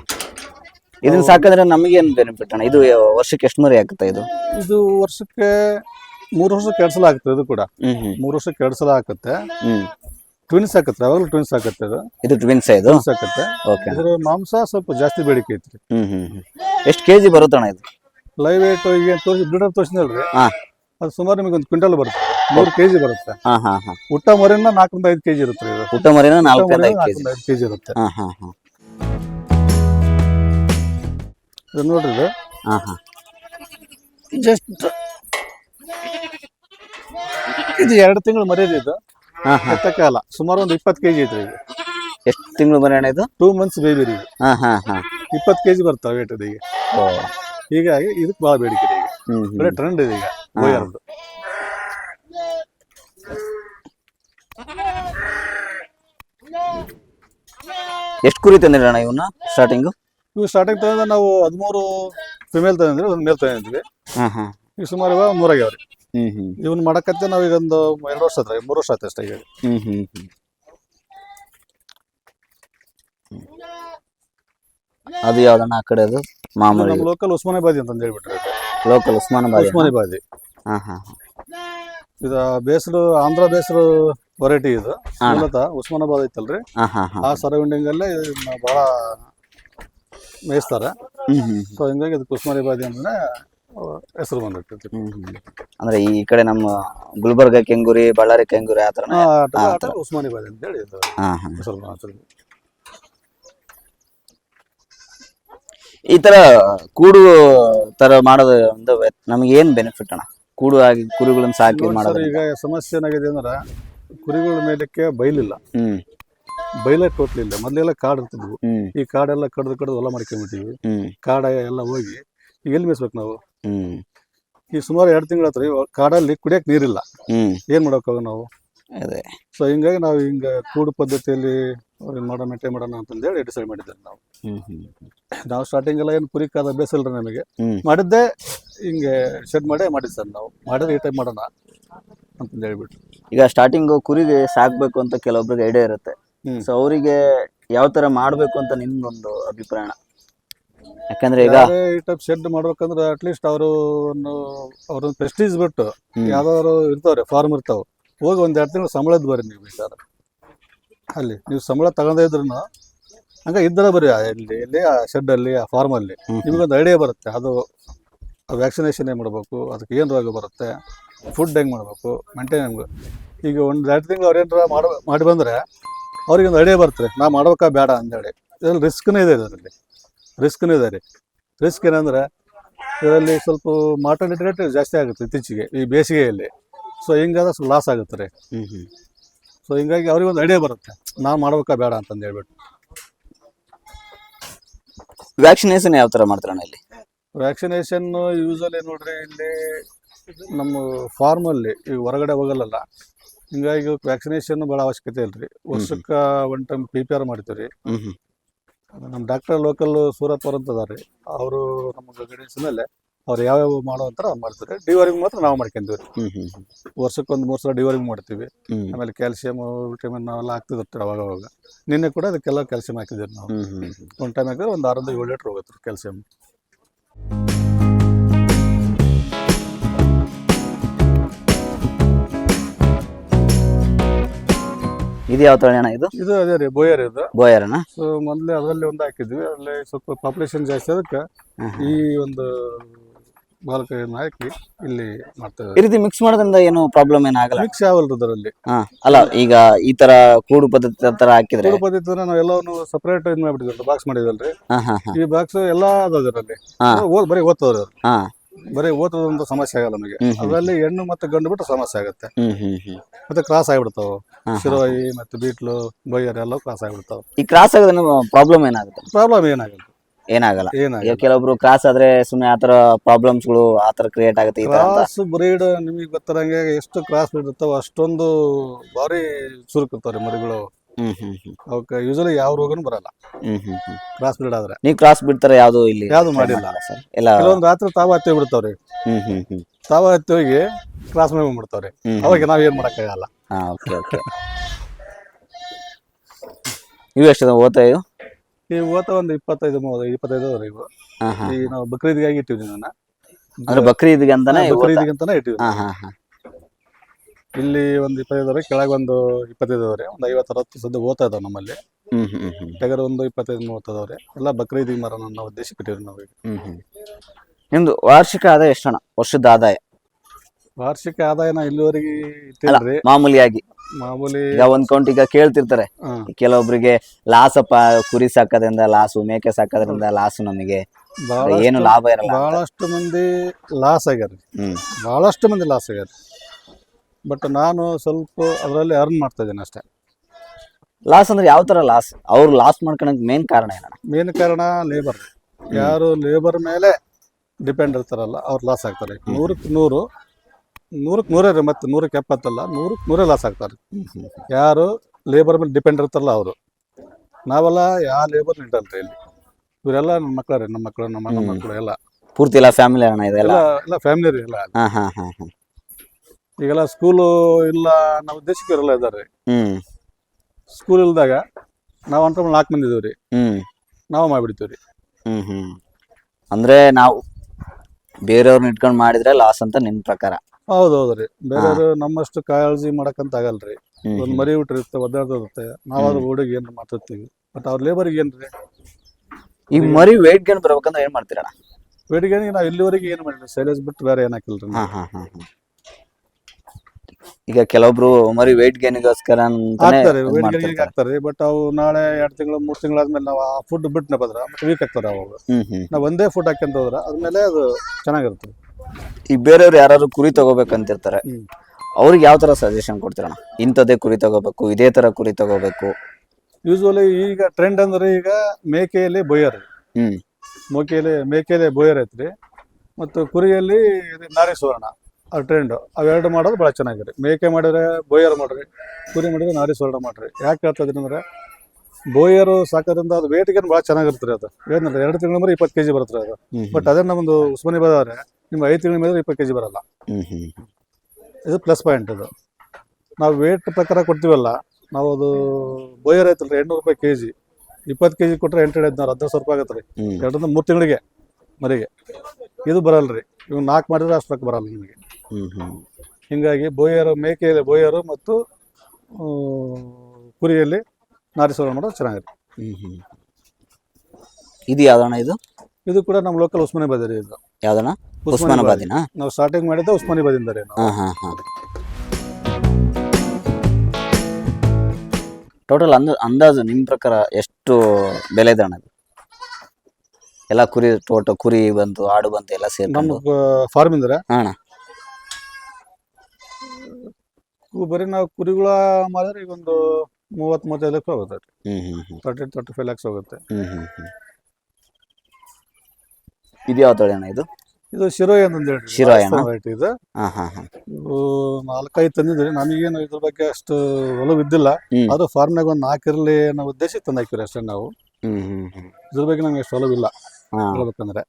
A: ಇದನ್ನ ಸಾಕಿದ್ರೆ ನಮಗೇನು ಬೆನಿಫಿಟ್ ಅಣ್ಣ? ಇದು ವರ್ಷಕ್ಕೆ ಎಷ್ಟು ಮರಿ ಆಗುತ್ತೆ ಇದು?
B: ಇದು ವರ್ಷಕ್ಕೆ ಮೂರು ವರ್ಷಕ್ಕೆ ಎರಡು ಸಲ ಆಗುತ್ತೆ ಇದು ಕೂಡ.
A: ಹ್ಮ್ ಹ್ಮ್.
B: ಮೂರು ವರ್ಷ ಎರಡು ಸಲ ಆಗುತ್ತೆ.
A: ಹ್ಮ್.
B: ಟ್ವಿನ್ಸ್ ಆಕತ್ತೆ ಯಾವಾಗಲೂ ಟ್ವಿನ್ಸ್ ಹಾಕತ್ತೆ ಅದು
A: ಇದು ಟ್ವಿನ್ಸ್ ಇದು?
B: ಟ್ವಿನ್ಸ್ ಆಕತ್ತೆ
A: ಓಕೆ
B: ಇದ್ರ ಮಾಂಸ ಸ್ವಲ್ಪ ಜಾಸ್ತಿ ಬೇಡಿಕೆ ಐತ್ರಿ.
A: ಹ್ಮ್ ಹ್ಮ್ ಹ್ಮ್. ಎಷ್ಟು ಕೆಜಿ ಬರುತ್ತಣ್ಣ ಇದು?
B: ಲೈವ್ ವೇಟ್ ಈಗ ತೋರಿಸಿ ಬ್ರೀಡರ್ ತೋರಿಸಿದ್ರಲ್ರಿ
A: ಹಾ.
B: ಅದು ಸುಮಾರು ನಿಮಗೆ ಒಂದು ಕ್ವಿಂಟಲ್ ಬರುತ್ತೆ. ಮೂರು ಕೆಜಿ ಬರುತ್ತೆ.
A: ಹಾ ಹಾ ಹಾ.
B: ಊಟ ಮರಿನ ನಾಲ್ಕರಿಂದ ಐದು ಕೆಜಿ ಇರುತ್ತೆ ಇದು.
A: ಊಟ ಮರಿನ ನಾಲ್ಕರಿಂದ ಐದು ಕೆಜಿ.
B: ನಾಲ್ಕರಿಂದ ಐದು ಕೆಜಿ ಇರುತ್ತೆ.
A: ಹಾ ಹಾ ಹಾ.
B: ಇದು ನೋಡ್ರಿ ಇದು.
A: ಹಾ ಹಾ.
B: ಜಸ್ಟ್ ಇದು ಎರಡು ತಿಂಗಳು ಮರ್ಯಾದೆ ಇದು.
A: ಹಾ ಹಾ.
B: ಎತ್ತ ಕಾಲ ಸುಮಾರು ಒಂದು ಇಪ್ಪತ್ತು ಕೆಜಿ ಐತ್ರಿ ಇದು
A: ಎಷ್ಟು ತಿಂಗಳು ಬರೋಣ ಇದು?
B: ಟೂ ಮಂತ್ಸ್ ಬೇಬಿ ರೀ
A: ಹಾ ಹಾ ಹಾ.
B: ಇಪ್ಪತ್ತು ಕೆಜಿ ಬರ್ತಾವೆ ವೇಟ್ ಅದು ಈಗ.
A: ಓ.
B: ಹೀಗಾಗಿ ಇದಕ್ಕೆ ಭಾಳ ಬೇಡಿಕೆ ಇದೆ ಈಗ.
A: ಹ್ಮ್
B: ಟ್ರೆಂಡ್ ಇದೆ ಈಗ. ಗೋಯರ್ದು
A: ಎಷ್ಟು ಕುರಿ ತಂದಿರಣ್ಣ ಇವನ್ನ ಸ್ಟಾರ್ಟಿಂಗು
B: ಇವು ಸ್ಟಾರ್ಟಿಂಗ್ ತಗೊಂಡ್ರೆ ನಾವು ಹದಿಮೂರು ಫಿಮೇಲ್ ತಂದ್ರೆ ಒಂದು ಮೇಲ್ ತಗೊಂಡಿದ್ವಿ
A: ಹಾ ಹಾ.
B: ಈಗ ಸುಮಾರು ಇವಾಗ
A: ಮೂರಾಗ್ಯಾವ ರೀ
B: ಇವನ್ ಮಾಡಕತ್ತೆ ನಾವು ಈಗ ಒಂದು ಎರಡು ವರ್ಷ ಆತ್ರಿ ಮೂರು ವರ್ಷ ಆಯ್ತು ಅಷ್ಟೇ ಈಗ.
A: ಹ್ಮ್ ಹ್ಮ್ ಹ್ಮ್. ಅದು ಯಾವ್ದಣ್ಣ ಆ ಕಡೆ ಅದು? ಮಾಮೂಲಿ.
B: ನಮ್ಮ ಲೋಕಲ್ ಉಸ್ಮಾನಾಬಾದಿ ಅಂತ ಹೇಳ್ಬಿಟ್ರಿ
A: ಲೋಕಲ್ ಉಸ್ಮಾನಾಬಾದಿ
B: ಉಸ್ಮಾನಾಬಾದಿ
A: ಹಾ ಹಾ
B: ಇದು ಬೇಸ್ಡು ಆಂಧ್ರ ಬೇಸರು ವೆರೈಟಿ ಇದು. ಮೂಲತಃ ಉಸ್ಮಾನಾಬಾದ್ ಐತಲ್ರಿ.
A: ಹಾ ಹಾ ಹಾ.
B: ಆ ಸರೌಂಡಿಂಗ್ ಅಲ್ಲೇ ಇದನ್ನ ಬಹಳ ಮೇಯಿಸ್ತಾರೆ.
A: ಹ್ಮ್ ಹ್ಮ್
B: ಸೊ ಹಿಂಗಾಗಿ ಇದಕ್ಕೆ ಉಸ್ಮಾನಾಬಾದಿ ಅಂದ್ರೆ ಹೆಸರು ಬಂದಿರ್ತೈತಿ.
A: ಅಂದ್ರೆ ಈ ಕಡೆ ನಮ್ಮ ಗುಲ್ಬರ್ಗ ಕೆಂಗೂರಿ ಬಳ್ಳಾರಿ ಕೆಂಗೂರಿ ಆತರ ಥರನೇ
B: ಆ ಆಟ-
A: ಆ
B: ಅಂತ ಹೇಳಿ ಇದು.
A: ಹಾ ಹಾ.
B: ಹೆಸರು ಬಂದಿರ್ತೈತಿ.
A: ಈ ತರ ಕೂಡು ತರ ಮಾಡೋದು ಒಂದು ನಮ್ಗೆ ಏನ್ ಬೆನಿಫಿಟ್ ಅಣ್ಣ? ಕೂಡು ಆಗಿ ಕುರಿಗಳನ್ನ ಸಾಕಿ ಮಾಡೋದು
B: ಈಗ ಸಮಸ್ಯೆ ಏನಾಗಿದೆ ಅಂದ್ರೆ ಕುರಿಗಳ ಮೇಲಕ್ಕೆ ಬೈಲಿಲ್ಲ.
A: ಹ್ಮ್.
B: ಬೈಲ ಟೋಟ್ಲಿ ಇಲ್ಲ. ಮೊದಲೆಲ್ಲ ಕಾಡು ಇರ್ತಿದ್ವು.
A: ಹ್ಮ್.
B: ಈ ಕಾಡೆಲ್ಲ ಕಡ್ದು ಕಡ್ದು ಹೊಲ ಮಾಡ್ಕೊಂಡ್ಬಿಟ್ಟಿವಿ
A: ಹ್ಮ್.
B: ಕಾಡ ಎಲ್ಲ ಹೋಗಿ ಈಗ ಎಲ್ಲಿ ಮೇಯಿಸ್ಬೇಕು ನಾವು? ಈ ಸುಮಾರು ಎರಡು ತಿಂಗಳ ಹತ್ರ ಕಾಡಲ್ಲಿ ಕುಡಿಯಕ್ ನೀರಿಲ್ಲ.
A: ಹ್ಮ್.
B: ಏನ್ ಮಾಡೋಕ್ಕಾಗ ನಾವು?
A: ಅದೇ.
B: ಸೊ ಹಿಂಗಾಗಿ ನಾವು ಹಿಂಗ ಕೂಡು ಪದ್ಧತಿಯಲ್ಲಿ ಅವ್ರಿಗೆ ಮಾಡೋಣ ಮೇಂಟೈನ್ ಮಾಡೋಣ ಅಂತಂದೇಳಿ ಡಿಸೈಡ್ ಮಾಡಿದ್ದೇವೆ ನಾವು. ನಾವು ಸ್ಟಾರ್ಟಿಂಗ್ ಎಲ್ಲ ಏನು ಕುರಿ ಕಾದ ಅಭ್ಯಾಸ ಇಲ್ರಿ ನಮಗೆ. ಮಾಡಿದ್ದೆ ಹಿಂಗೆ ಶೆಡ್ ಮಾಡೇ ಮಾಡಿದ್ದು ಸರ್ ನಾವು. ಮಾಡಿದ್ರೆ ಈ ಟೈಪ್ ಮಾಡೋಣ ಅಂತಂದು ಹೇಳ್ಬಿಟ್ಟು
A: ಈಗ ಸ್ಟಾರ್ಟಿಂಗ್ ಕುರಿಗೆ ಸಾಕ್ಬೇಕು ಅಂತ ಕೆಲವೊಬ್ರಿಗೆ ಐಡಿಯಾ ಇರುತ್ತೆ. ಸೊ ಅವರಿಗೆ ಯಾವ ತರ ಮಾಡ್ಬೇಕು ಅಂತ ನಿಮ್ದೊಂದು ಅಭಿಪ್ರಾಯ? ಯಾಕಂದ್ರೆ ಈಗ
B: ಈ ಟೈಪ್ ಶೆಡ್ ಮಾಡ್ಬೇಕಂದ್ರೆ ಅಟ್ಲೀಸ್ಟ್ ಅವರು ಒಂದು ಅವ್ರೊಂದು ಪ್ರೆಸ್ಟೀಜ್ ಬಿಟ್ಟು. ಯಾವ್ದಾದ್ರು ಇರ್ತಾವ್ರೆ ಫಾರ್ಮ್ ಇರ್ತಾವ ಹೋಗಿ ಒಂದ್ ಎರಡು ತಿಂಗಳು ಸಂಬಳದ ಬರ್ರಿ ನೀವು ಬೇಕಾದ್ರೆ ಅಲ್ಲಿ ನೀವು ಸಂಬಳ ತಗೊಂಡೇ ಇದ್ರು ಹಂಗ ಇದ್ರೆ ಬರ್ರಿ ಆ ಇಲ್ಲಿ ಇಲ್ಲಿ ಆ ಶೆಡ್ ಅಲ್ಲಿ ಆ ಫಾರ್ಮ್ ಅಲ್ಲಿ ನಿಮ್ಗೊಂದು ಐಡಿಯಾ ಬರುತ್ತೆ. ಅದು ವ್ಯಾಕ್ಸಿನೇಷನ್ ಏನು ಮಾಡ್ಬೇಕು ಅದಕ್ಕೆ ಏನು ರೋಗ ಬರುತ್ತೆ ಫುಡ್ ಹೆಂಗ್ ಮಾಡ್ಬೇಕು ಮೇಂಟೈನ್ ಹೆಂಗ್ ಈಗ ಒಂದ್ ಎರಡು ತಿಂಗಳು ಅವ್ರೇನಾರ ಮಾಡ ಮಾಡಿ ಬಂದ್ರೆ ಅವ್ರಿಗೆ ಒಂದು ಐಡಿಯಾ ಬರುತ್ತೆ ನಾ ಮಾಡ್ಬೇಕಾ ಬೇಡ ಅಂತೇಳಿ ಇದ್ರಲ್ಲಿ ರಿಸ್ಕ್ನೇ ಇದೆ ಇದರಲ್ಲಿ. ರಿಸ್ಕ್ನೂ ಇದೆ ರೀ. ರಿಸ್ಕ್ ಏನಂದ್ರೆ ಇದರಲ್ಲಿ ಸ್ವಲ್ಪ ಮಾರ್ಟಾಲಿಟಿ ರೇಟ್ ಜಾಸ್ತಿ ಆಗುತ್ತೆ ಇತ್ತೀಚೆಗೆ ಈ ಬೇಸಿಗೆಯಲ್ಲಿ. ಸೊ ಹಿಂಗಾದ್ರೆ ಸ್ವಲ್ಪ ಲಾಸ್ ಆಗುತ್ತೆ ರೀ.
A: ಹ್ಞೂ ಹ್ಞೂ
B: ಸೊ ಹಿಂಗಾಗಿ ಅವ್ರಿಗೆ ಒಂದು ಐಡಿಯಾ ಬರುತ್ತೆ. ನಾವು ಮಾಡ್ಬೇಕಾ ಬೇಡ ಅಂತಂದು ಹೇಳ್ಬಿಟ್ಟು.
A: ವ್ಯಾಕ್ಸಿನೇಷನ್ ಯಾವ ಥರ ಮಾಡ್ತಾರಣ್ಣ ಇಲ್ಲಿ?
B: ವ್ಯಾಕ್ಸಿನೇಷನ್ ಯೂಸಲ್ಲಿ ನೋಡ್ರಿ ಇಲ್ಲಿ ನಮ್ಮ ಫಾರ್ಮಲ್ಲಿ ಈಗ ಹೊರಗಡೆ ಹೋಗಲ್ಲಲ್ಲ. ಹಿಂಗಾಗಿ ವ್ಯಾಕ್ಸಿನೇಷನ್ ಭಾಳ ಅವಶ್ಯಕತೆ ಇಲ್ರಿ. ವರ್ಷಕ್ಕೆ one time P P R ಮಾಡ್ತೀವಿ ರೀ ನಮ್ಮ ಡಾಕ್ಟರ್ ಲೋಕಲ್ ಸೂರತ್ ಅವ್ರು ಅಂತ ಅದಾರೆ ಅವರು ನಮ್ಗೆ ಗೈಡೆನ್ಸ್ ಮೇಲೆ ಅವ್ರು ಯಾವ್ಯಾವ ಮಾಡೋ ಅಂತಾರ ಅವ್ರು ಮಾಡ್ತಾರೆ. ಡಿವರಿಂಗ್ ಮಾತ್ರ ನಾವು ಮಾಡ್ಕೊಂತೀವಿ ವರ್ಷಕ್ಕೊಂದು ಮೂರು ಸಲ ಡಿವರಿಂಗ್ ಮಾಡ್ತೀವಿ. ಆಮೇಲೆ ಕ್ಯಾಲ್ಸಿಯಂ ವಿಟಮಿನ್ ನಾವೆಲ್ಲ ಹಾಕ್ತಿದ್ರು ಅವಾಗ ಅವಾಗ. ನಿನ್ನೆ ಕೂಡ ಅದಕ್ಕೆಲ್ಲ ಕ್ಯಾಲ್ಸಿಯಂ ಹಾಕಿದ್ದೀವಿ ನಾವು. ಒಂದು ಟೈಮ್ ಹಾಕಿದ್ರೆ ಒಂದು ಆರರಿಂದ ಏಳು ಲೀಟ್ರ್ ಹೋಗುತ್ತೆ ಕ್ಯಾಲ್ಸಿಯಂ
A: ಇದು ಯಾವ ತಳಿ ಅಣ್ಣ ಇದು?
B: ಇದು ಅದೇ ರೀ ಬೋಯರ್ ಇದು.
A: ಬೋಯರ್ ಅಣ್ಣ.
B: ಸೊ ಮೊದಲೇ ಅದರಲ್ಲಿ ಒಂದು ಹಾಕಿದ್ವಿ ಅಲ್ಲಿ ಸ್ವಲ್ಪ ಪಾಪ್ಯುಲೇಷನ್ ಜಾಸ್ತಿ ಅದಕ್ಕೆ ಈ ಒಂದು ಬಾಲಕಯನ್ನು ಹಾಕಿ ಇಲ್ಲಿ ಮಾಡ್ತೇವೆ.
A: ಈ ರೀತಿ ಮಿಕ್ಸ್ ಮಾಡೋದ್ರಿಂದ ಏನು ಪ್ರಾಬ್ಲಮ್ ಏನಾಗಲ್ಲ
B: ಮಿಕ್ಸ್ ಯಾವಲ್ರಿ ಅದರಲ್ಲಿ.
A: ಹಾ ಅಲ್ಲ ಈಗ ಈ ತರ ಕೂಡು ಪದ್ಧತಿ ತರ ಹಾಕಿದ್ರೆ?
B: ಕೂಡು ಪದ್ಧತಿ ನಾವು ಎಲ್ಲವನ್ನು ಸಪರೇಟ್ ಇದು ಮಾಡ್ಬಿಟ್ಟಿದ್ವಿ ಬಾಕ್ಸ್ ಮಾಡಿದಲ್ರಿ
A: ಹಾ ಹಾ ಹಾ.
B: ಈ ಬಾಕ್ಸ್ ಎಲ್ಲ ಅದರಲ್ಲಿ. ಬರೀ ಓದ್ತವ್ರಿ ಅವ್ರು.
A: ಹಾ.
B: ಬರೀ ಓದೋದೊಂದು ಸಮಸ್ಯೆ ಆಗಲ್ಲ ನಮಗೆ. ಅದರಲ್ಲಿ ಹೆಣ್ಣು ಮತ್ತೆ ಗಂಡು ಬಿಟ್ಟು ಸಮಸ್ಯೆ ಆಗುತ್ತೆ. ಮತ್ತೆ ಕ್ರಾಸ್ ಆಗ್ಬಿಡ್ತಾವ. ಶಿರೋಯಿ ಮತ್ತೆ ಬೀಟ್ಲು ಬೈಯರ್ ಎಲ್ಲ ಕ್ರಾಸ್ ಆಗ್ಬಿಡ್ತಾವ.
A: ಈ ಕ್ರಾಸ್ ಆಗೋದನ್ನ ಪ್ರಾಬ್ಲಮ್ ಏನಾಗುತ್ತೆ?
B: ಪ್ರಾಬ್ಲಮ್ ಏನಾಗುತ್ತೆ
A: ಏನಾಗಲ್ಲ. ಈಗ ಕೆಲವೊಬ್ರು ಕ್ರಾಸ್ ಆದ್ರೆ ಸುಮ್ಮನೆ ಆತರ ಪ್ರಾಬ್ಲಮ್ಸ್ಗಳು ಆತರ ಕ್ರಿಯೇಟ್ ಆಗುತ್ತೆ
B: ಕ್ರಾಸ್ ಬ್ರೀಡ್ ನಿಮಗೆ ಗೊತ್ತಿರಂಗೆ ಎಷ್ಟು ಕ್ರಾಸ್ ಬ್ರೀಡ್ ಇರ್ತಾವ ಅಷ್ಟೊಂದು ಭಾರಿ ಚುರುಕ್ ಇರ್ತಾವ್ರಿ ಮರಿಗಳು. ಅವಕ್ಕೆ ಯೂಸಲಿ ಯಾವ ರೋಗನು ಬರಲ್ಲ.
A: ಹ್ಮ್ ಹ್ಮ್ ಹ್ಮ್.
B: ಕ್ರಾಸ್ ಬ್ರೀಡ್ ಆದ್ರೆ.
A: ನೀವು ಕ್ರಾಸ್ ಬಿಡ್ತಾರೆ ಯಾವುದು ಇಲ್ಲಿ
B: ಯಾವ್ದು ಮಾಡಿಲ್ಲ.
A: ಸರ್ ಎಲ್ಲ
B: ಕೆಲವೊಂದು ರಾತ್ರಿ ತಾವ ಹತ್ತಿ ಬಿಡ್ತಾವ್ರಿ.
A: ಹ್ಮ್ ಹ್ಮ್ ಹ್ಮ್.
B: ತಾವ ಹತ್ತಿ ಹೋಗಿ ಕ್ರಾಸ್ ಮೇಲೆ ಬಿಡ್ತಾವ್ರಿ
A: ಹ್ಮ್.
B: ಅವಾಗ ನಾವ್ ಏನ್ ಮಾಡಕ್ಕಾಗಲ್ಲ.
A: ಆಗಲ್ಲ ಓಕೆ ಓಕೆ ಇವು ಎಷ್ಟು ಓದ್ತಾ ಇವು?
B: ಈ ಓತ ಒಂದು ಇಪ್ಪತ್ತೈದು ಮೂವತ್ತು ಇಪ್ಪತ್ತೈದು ಅದಾವ್ರಿ ಇವು.
A: ಹಾ ಹಾ.
B: ಈ ನಾವು ಬಕ್ರೀದ್ಗಾಗಿ ಇಟ್ಟಿವಿ ನನ್ನ
A: ಅಂದ್ರೆ ಬಕ್ರೀದ್ಗೆ ಅಂತಾನೆ
B: ಬಕ್ರೀದಿಗೆ ಅಂತಾನೆ ಇಟ್ಟಿವಿ
A: ಹಾ ಹಾ ಹಾ.
B: ಇಲ್ಲಿ ಒಂದು ಇಪ್ಪತ್ತೈದವರೆ ಕೆಳಗೆ ಒಂದು ಇಪ್ಪತ್ತೈದವರೆ ಒಂದು ಐವತ್ತು ಅರವತ್ತು ಸದ್ಯ ಓದ್ತಾ ಇದಾವೆ ನಮ್ಮಲ್ಲಿ.
A: ಹ್ಮ್ ಹ್ಮ್ ಹ್ಮ್
B: ಟಗರ್ ಒಂದು ಇಪ್ಪತ್ತೈದು ಮೂವತ್ತದವ್ರೆ ಎಲ್ಲ ಬಕ್ರೀದಿಗೆ ಮರ ನನ್ನ ಉದ್ದೇಶ ಬಿಟ್ಟಿವ್ರಿ ನಾವು ಈಗ.
A: ಹ್ಮ್ ಹ್ಮ್. ನಿಮ್ದು ವಾರ್ಷಿಕ ಆದಾಯ ಎಷ್ಟಣ ವರ್ಷದ ಆದಾಯ?
B: ವಾರ್ಷಿಕ ಆದಾಯನ ಇಲ್ಲಿವರೆಗೆ ಇಟ್ಟಿಲ್ರಿ.
A: ಮಾಮೂಲಿಯಾಗಿ.
B: ಮಾಮೂಲಿ
A: ಈಗ ಒಂದ್ ಕೌಂಟ್ ಈಗ ಕೇಳ್ತಿರ್ತಾರೆ.
B: ಹಾ.
A: ಕೆಲವೊಬ್ರಿಗೆ ಲಾಸಪ್ಪ ಕುರಿ ಸಾಕೋದ್ರಿಂದ ಲಾಸು ಮೇಕೆ ಸಾಕೋದ್ರಿಂದ ಲಾಸು ನಮಗೆ.
B: ಬಹಳಷ್ಟು-
A: ಏನು ಲಾಭ ಇರಲ್ಲ ಅಂತ.
B: ಬಹಳಷ್ಟು ಮಂದಿ ಲಾಸ್ ಆಗ್ಯಾರ
A: ಹ್ಮ್.
B: ಬಹಳಷ್ಟು ಮಂದಿ ಲಾಸ್ ಆಗ್ಯಾರ ಬಟ್ ನಾನು ಸ್ವಲ್ಪ ಅದರಲ್ಲಿ ಅರ್ನ್ ಮಾಡ್ತಾ ಇದ್ದೀನಿ ಅಷ್ಟೇ.
A: ಲಾಸ್ ಅಂದ್ರೆ ಯಾವ ತರ ಲಾಸ್ ಅವ್ರು ಲಾಸ್ ಮಾಡ್ಕೊಳಕ್ ಮೇನ್ ಕಾರಣ ಏನಣ್ಣ?
B: ಮೇನ್ ಕಾರಣ ಲೇಬರ್ ಯಾರು ಲೇಬರ್ ಮೇಲೆ ಡಿಪೆಂಡ್ ಇರ್ತಾರಲ್ಲ ಅವ್ರು ಲಾಸ್ ಆಗ್ತಾರೆ. ನೂರಕ್ಕೆ ನೂರು ನೂರಕ್ಕೆ ನೂರೇ ರೀ ಮತ್ತೆ ನೂರಕ್ಕೆ ಎಪ್ಪತ್ತಲ್ಲ ನೂರಕ್ಕೆ ನೂರೇ ಲಾಸ್ ಆಗ್ತಾರೆ. ಯಾರು ಲೇಬರ್ ಮೇಲೆ ಡಿಪೆಂಡ್ ಇರ್ತಾರಲ್ಲ ಅವರು. ನಾವೆಲ್ಲ ಯಾವ ಲೇಬರ್ ನಿಂಟಲ್ರಿ ಇಲ್ಲಿ. ಇವರೆಲ್ಲ ನಮ್ಮ ಮಕ್ಕಳು ರೀ ನಮ್ಮ ಮಕ್ಕಳು ನಮ್ಮ ಮಕ್ಕಳು ಎಲ್ಲ.
A: ಪೂರ್ತಿ ಎಲ್ಲ ಫ್ಯಾಮಿಲಿ ಅಣ್ಣ ಇದೆಲ್ಲ?
B: ಎಲ್ಲ ಎಲ್ಲ ಫ್ಯಾಮಿಲಿ ರೀ ಎಲ್ಲ.
A: ಹಾ ಹಾ ಹಾ ಹಾ.
B: ಈಗೆಲ್ಲ ಸ್ಕೂಲು ಇಲ್ಲ ನಮ್ಮ ಉದ್ದೇಶಕ್ಕೆ ಇರಲ್ಲ ಇದ್ದಾರೆ.
A: ಹ್ಮ್.
B: ಸ್ಕೂಲ್ ಇಲ್ದಾಗ ನಾವು ಅಂತ ನಾಲ್ಕು ಮಂದಿ ಇದೇವ್ರಿ
A: ಹ್ಮ್.
B: ನಾವು ಮಾಡಿಬಿಡ್ತೀವಿ ರೀ.
A: ಹ್ಮ್ ಹ್ಮ್. ಅಂದ್ರೆ ನಾವು ಬೇರೆಯವ್ರನ್ನ ಇಟ್ಕೊಂಡ್ ಮಾಡಿದ್ರೆ ಲಾಸ್ ಅಂತ ನಿಮ್ ಪ್ರಕಾರ?
B: ಹೌದು ಹೌದ್ರಿ ಬೇರೆಯವರು ನಮ್ಮಷ್ಟು ಕಾಳಜಿ ಮಾಡಕಂತ ಆಗಲ್ರಿ
A: ಹ್ಮ್
B: ಒಂದು ಮರಿ ಬಿಟ್ಟಿರುತ್ತೆ ಒದ್ದಾಡ್ತಿರುತ್ತೆ ನಾವಾದ್ರೂ ಹುಡುಗಿ ಏನ್ ಮಾತಾಡ್ತೀವಿ. ಬಟ್ ಅವ್ರ ಲೇಬರ್ಗೆ ಏನ್ರಿ?
A: ಈ ಮರಿ ವೇಟ್ ಗೇನ್ ಬರ್ಬೇಕಂದ್ರೆ ಏನ್ ಮಾಡ್ತೀರಣ್ಣ?
B: ಬೇಡಿಗೆ ನಾವು ಇಲ್ಲಿವರೆಗೆ ಏನು ಮಾಡಿಲ್ಲ ಸೈಲೇಜ್ ಬಿಟ್ಟು ಬೇರೆ ಏನ್ ಹಾಕಿಲ್ರಿ.
A: ಹಾ ಹಾ ಹಾ ಹಾ. ಈಗ ಕೆಲವೊಬ್ರು ಮರಿ ವೇಟ್ ಗೇನ್ಗೋಸ್ಕರ
B: ಹಾಕ್ತಾರೆ ಹಾಕ್ತಾರೆ ಬಟ್ ಅವು ನಾಳೆ ಎರಡು ತಿಂಗಳು ಮೂರು ತಿಂಗಳಾದ್ಮೇಲೆ ನಾವು ಆ ಫುಡ್ ಬಿಟ್ಟು ಬದ್ರ ಮತ್ತೆ ವೀಕ್ ಆಗ್ತಾರೆ ಅವಾಗ. ನಾವು ಒಂದೇ ಫುಡ್ ಹಾಕ್ಯಂತ ಹೋದ್ರೆ ಅದ್ಮೇಲೆ ಅದು ಚೆನ್ನಾಗಿರುತ್ತೆ.
A: ಈ ಬೇರೆಯವ್ರು ಯಾರು ಕುರಿ ತಗೋಬೇಕಂತಿರ್ತಾರೆ. ಅವ್ರಿಗೆ ಯಾವ ತರ ಸಜೆಷನ್ ಕೊಡ್ತೀರಣ್ಣ? ಇಂಥದೇ ಕುರಿ ತಗೋಬೇಕು ಇದೇ ತರ ಕುರಿ ತಗೋಬೇಕು.
B: ಯೂಸ್ವಲಿ ಈಗ ಟ್ರೆಂಡ್ ಅಂದ್ರೆ ಈಗ ಮೇಕೆಯಲ್ಲಿ ಬೊಯರ್
A: ಹ್ಮ್.
B: ಮೇಕೆಯಲ್ಲಿ ಮೇಕೆಯಲ್ಲಿ ಬೊಯರ್ ಐತ್ರಿ. ಮತ್ತು ಕುರಿಯಲ್ಲಿ ನಾರಿ ಸುವರ್ಣ ಅದು ಟ್ರೆಂಡ್ ಅವೆರಡು ಮಾಡೋದು ಭಾಳ ಚೆನ್ನಾಗಿದೆ. ಮೇಕೆ ಮಾಡಿದ್ರೆ ಬೋಯರ್ ಮಾಡಿರಿ ಕುರಿ ಮಾಡಿದ್ರೆ ನಾರಿ ಸೊರಡ ಮಾಡಿರಿ. ಯಾಕೆ ಹೇಳ್ತಾ ಅಂದರೆ ಅಂದ್ರೆ ಬೋಯರು ಸಾಕೋದ್ರಿಂದ ಅದು ವೇಟ್ಗೆ ಭಾಳ ಚೆನ್ನಾಗಿರುತ್ತೆ ಅದು. ಏನಂದ್ರೆ ಎರಡು ತಿಂಗಳ ಮೇಲೆ ಇಪ್ಪತ್ತು ಕೆ ಜಿ ಬರುತ್ತೆ ಅದು ಬಟ್ ಅದೇ ನಮ್ಮದು ಉಸ್ಮಾನಿ ಬದಾದ್ರೆ ನಿಮ್ಮ ಐದು ತಿಂಗಳ ಮೇಲೆ ಇಪ್ಪತ್ತು ಕೆ ಜಿ ಬರಲ್ಲ ಇದು ಪ್ಲಸ್ ಪಾಯಿಂಟ್ ಇದು. ನಾವು ವೇಟ್ ಪ್ರಕಾರ ಕೊಡ್ತೀವಲ್ಲ ನಾವು ಅದು ಬೋಯರ್ ಐತಲ್ರಿ ಎಂಟ್ನೂರು ರೂಪಾಯಿ ಕೆ ಜಿ ಇಪ್ಪತ್ತು ಕೆ ಜಿ ಕೊಟ್ಟರೆ ಎಂಟು ಹದಿನಾರು ಹದಿನೈದು ಸಾವಿರ ರೂಪಾಯಿ ಆಗುತ್ತೆ ರೀ ಎರಡರಿಂದ ಮೂರು ತಿಂಗಳಿಗೆ ಮರಿಗೆ. ಇದು ಬರಲ್ಲ ರೀ ಇವ್ ನಾಲ್ಕು ಮಾಡಿದ್ರೆ ಅಷ್ಟು ರೊಕ್ಕ ಬರಲ್ಲ ನಿಮಗೆ. ಹಿಂಗಾಗಿ ಬೋಯರು ಮೇಕೆಯಲ್ಲಿ ಬೋಯರು ಮತ್ತು ಆ, ಕುರಿಯಲ್ಲಿ ನಾರಿಸೋಣ ಮಾಡೋದು
A: ಚೆನ್ನಾಗಿರುತ್ತೆ. ಇದು ಯಾವ್ದಣ್ಣ ಇದು?
B: ಇದು ಕೂಡ ನಮ್ಮ ಲೋಕಲ್ ಉಸ್ಮಾನಿ ರೀ ಇದು
A: ಯಾವ್ದಣ್ಣ
B: ಉಸ್ಮಾನಾಬಾದಿ.
A: ಉಸ್ಮಾನಾಬಾದಿನ?
B: ನಾವು ಸ್ಟಾರ್ಟಿಂಗ್ ಮಾಡಿದ್ದ ಉಸ್ಮಾನಿ ಬದಿಯಿಂದ ರೀ ನಾವು.
A: ಹಾ ಹಾಂ ಹಾ. ಟೋಟಲ್ ಅಂದ ಅಂದಾಜು ನಿಮ್ಮ ಪ್ರಕಾರ ಎಷ್ಟು ಬೆಲೆ ಇದೆ ಅಣ್ಣ ಇದು? ಎಲ್ಲ ಕುರಿ ಟೋಟ ಕುರಿ ಬಂತು ಆಡು ಬಂತು ಎಲ್ಲ ಸೇರಿ
B: ನಮ್ಮ ಫಾರ್ಮ್ ಇಂದ್ರೆ
A: ಹಾಂ ಅಣ್ಣ.
B: ಬರೀ ನಾವು ಕುರಿಗಳ ಮಾಡಿದ್ರೆ ಈಗ ಒಂದು ಮೂವತ್ತ್ ಮೂವತ್ತೈದು ಲಕ್ಷ ಹೋಗುತ್ತೆ
A: hmm hmm hmm.
B: Thirty thirty five lakhs ಹೋಗುತ್ತೆ.
A: Hmm hmm hmm. ಇದು ಯಾವ ತಳಿ ಅಣ್ಣ ಇದು?
B: ಇದು ಶಿರೋಯಿ ಅಂತ ಹೇಳಿ.
A: ಶಿರೋಯಿ ಅಣ್ಣ?
B: ರೈಟ್ ಇದು.
A: ಹಾ ಹಾ ಹಾ.
B: ಇದು ನಾಲ್ಕೈದು ತಂದಿದ್ರಿ ನಮಗೇನು ಇದ್ರ ಬಗ್ಗೆ ಅಷ್ಟು ಒಲವು ಇದ್ದಿಲ್ಲ.
A: ಹ್ಮ್.
B: ಅದು ಫಾರ್ಮ್ನಾಗ ಒಂದು ನಾಲ್ಕಿರಲಿ ಅನ್ನೋ ಉದ್ದೇಶ ತಂದಾಕಿವ್ರಿ ಅಷ್ಟೇ ನಾವು.
A: ಹ್ಮ್ ಹ್ಮ್ ಹ್ಮ್.
B: ಇದ್ರ ಬಗ್ಗೆ ನಮ್ಗೆ ಅಷ್ಟು ಒಲವಿಲ್ಲ.
A: ಹಾ.
B: ಹೇಳ್ಬೇಕಂದ್ರೆ.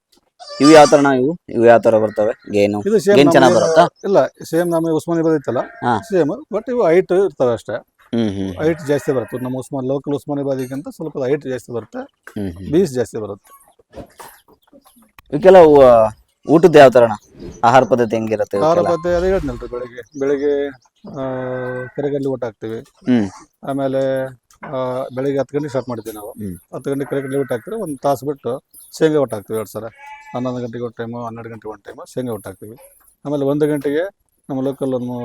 A: ಇವು ಯಾವ ತರ ಇವು? ಇವು ಯಾವ ತರ ಬರ್ತವೆ? ಗೇನು?
B: ಇದು ಸೇಮ್
A: ಗೇನ್ ಚೆನ್ನಾಗ್ ಬರುತ್ತಾ?
B: ಇಲ್ಲ ಸೇಮ್ ನಮ್ಮ ಉಸ್ಮಾನಿ ಬದಿತ್ತಲ್ಲ?
A: ಹಾ.
B: ಸೇಮ್ ಬಟ್ ಇವು ಹೈಟ್ ಇರ್ತವೆ ಅಷ್ಟೇ.
A: ಹ್ಮ್ ಹ್ಮ್
B: ಹೈಟ್ ಜಾಸ್ತಿ ಬರುತ್ತೆ. ನಮ್ಮ ಉಸ್ಮಾನ್ ಲೋಕಲ್ ಉಸ್ಮಾನಿ ಬಾದಿಗಿಂತ ಸ್ವಲ್ಪ ಹೈಟ್ ಜಾಸ್ತಿ ಬರುತ್ತೆ.
A: ಹ್ಮ್ ಹ್ಮ್.
B: ಬೀಸ್ ಜಾಸ್ತಿ ಬರುತ್ತೆ.
A: ಇವಕ್ಕೆಲ್ಲ ಊ- ಊಟದ ಯಾವ ತರ ಆಹಾರ ಪದ್ಧತಿ ಹೆಂಗಿರುತ್ತೆ
B: ಆಹಾರ
A: ಇವಕ್ಕೆಲ್ಲ?
B: ಪದ್ಧತಿ ಅದೇ ಹೇಳಿದ್ನಲ್ರಿ ಬೆಳಿಗ್ಗೆ. ಬೆಳಿಗ್ಗೆ ಆ, ಕೆರೆಗಲ್ಲಿ ಊಟ ಹಾಕ್ತಿವಿ.
A: ಹ್ಮ್.
B: ಆಮೇಲೆ ಬೆಳಿಗ್ಗೆ ಹತ್ತು ಗಂಟೆಗೆ ಸ್ಟಾರ್ಟ್ ಮಾಡ್ತೀವಿ ನಾವು. ಹತ್ತು ಗಂಟೆ ಕರೆಕ್ಟ್ ಊಟ ಹಾಕ್ತೀವಿ ಒಂದು ತಾಸು ಬಿಟ್ಟು ಶೇಂಗಾ ಒಟ್ಟು ಹಾಕ್ತೀವಿ ಎರಡು ಸರ ಹನ್ನೊಂದು ಗಂಟೆಗೆ ಒಂದು ಟೈಮು ಹನ್ನೆರಡು ಗಂಟೆಗೆ ಒಂದು ಟೈಮು ಶೇಂಗಾ ಊಟ ಹಾಕ್ತೀವಿ. ಆಮೇಲೆ ಒಂದು ಗಂಟೆಗೆ ನಮ್ಮ ಲೋಕಲ್ ಒಂದು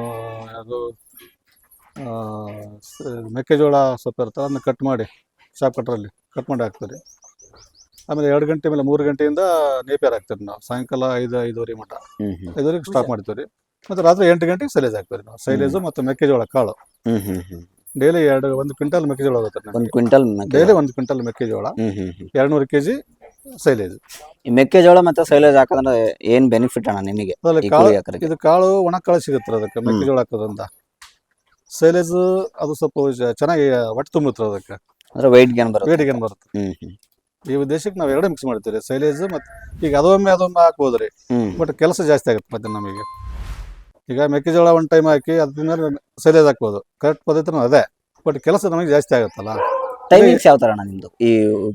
B: ಯಾವುದು ಮೆಕ್ಕೆಜೋಳ ಸೊಪ್ಪು ಇರ್ತದೆ ಅದನ್ನ ಕಟ್ ಮಾಡಿ ಶಾಪ್ ಕಟ್ರಲ್ಲಿ ಕಟ್ ಮಾಡಿ ಹಾಕ್ತೀವಿ ಆಮೇಲೆ ಎರಡು ಗಂಟೆ ಮೇಲೆ ಮೂರು ಗಂಟೆಯಿಂದ ನೇಪಿಯರ್ ಹಾಕ್ತೀವಿ ನಾವು. ಸಾಯಂಕಾಲ ಐದು ಐದುವರೆ ಮಟ.
A: ಹ್ಮ್ ಹ್ಮ್.
B: ಐದುವರೆಗೆ ಸ್ಟಾಪ್ ಮಾಡ್ತೀವಿ ರೀ ಮತ್ತು ರಾತ್ರಿ ಎಂಟು ಗಂಟೆಗೆ ಸೈಲೇಜ್ ಹಾಕ್ತೀವಿ ನಾವು. ಸೈಲೇಜು ಮತ್ತು ಮೆಕ್ಕೆಜೋಳ ಕಾಳು.
A: ಹ್ಞೂ ಹ್ಞೂ ಹ್ಮ್.
B: ಡೈಲಿ ಎರಡು ಒಂದು ಕ್ವಿಂಟಲ್ ಮೆಕ್ಕೆಜೋಳ ಹೋಗುತ್ತೆ
A: ಒಂದು ಕ್ವಿಂಟಲ್
B: ಡೈಲಿ ಒಂದು ಕ್ವಿಂಟಲ್ ಮೆಕ್ಕೆಜೋಳ.
A: ಕೆಜಿ
B: ಎರಡು ನೂರು ಕೆ ಜಿ ಸೈಲೇಜ್.
A: ಈ ಮೆಕ್ಕೆಜೋಳ ಮತ್ತೆ ಸೈಲೇಜ್ ಹಾಕಂದ್ರೆ ಏನ್ ಬೆನಿಫಿಟ್ ಅಣ್ಣ ನಿಮಗೆ ಈ
B: ಕಾಳು
A: ಕುರಿ ಹಾಕೋದಕ್ಕೆ?
B: ಇದು ಕಾಳು ಒಣ ಕಾಳು ಸಿಗುತ್ತೆ ಅದಕ್ಕೆ ಮೆಕ್ಕೆಜೋಳ ಹಾಕೋದ್ರಿಂದ. ಸೈಲೇಜ್ ಅದು ಸ್ವಲ್ಪ ಜ- ಚೆನ್ನಾಗಿ ಹೊಟ್ಟೆ ತುಂಬುತ್ತೆ ಅದಕ್ಕೆ.
A: ಅಂದ್ರೆ ವೈಟ್ ಗೇನ್ ಬರುತ್ತೆ.
B: ವೇಟಿಗೆ ಬರುತ್ತೆ.
A: ಹ್ಮ್ ಹ್ಮ್.
B: ಈ ಉದ್ದೇಶಕ್ಕೆ ನಾವು ಎರಡು ಮಿಕ್ಸ್ ಮಾಡ್ತೀವಿ ಸೈಲೇಜ್ ಮತ್ತೆ ಈಗ ಅದೊಮ್ಮೆ ಅದೊಮ್ಮೆ ಹಾಕ್ಬೋದ್ರಿ.
A: ಹ್ಮ್.
B: ಬಟ್ ಕೆಲಸ ಜಾಸ್ತಿ ಆಗುತ್ತೆ ಮತ್ತೆ ನಮಗೆ. ಈಗ ಮೆಕ್ಕೆಜೋಳ ಒಂದು ಟೈಮ್ ಹಾಕಿ ಅದ್ರ ಸರಿಯಾಗಿ ಹಾಕ್ಬೋದು. ಕರೆಕ್ಟ್ ಪದ್ಧತಿ ಅದೇ. ಬಟ್ ಕೆಲಸ ನಮಗೆ ಜಾಸ್ತಿ ಆಗುತ್ತಲ್ಲ?
A: ಟೈಮಿಂಗ್ಸ್ ಯಾವ ತರ ಅಣ್ಣ ನಿಮ್ದು? ಈ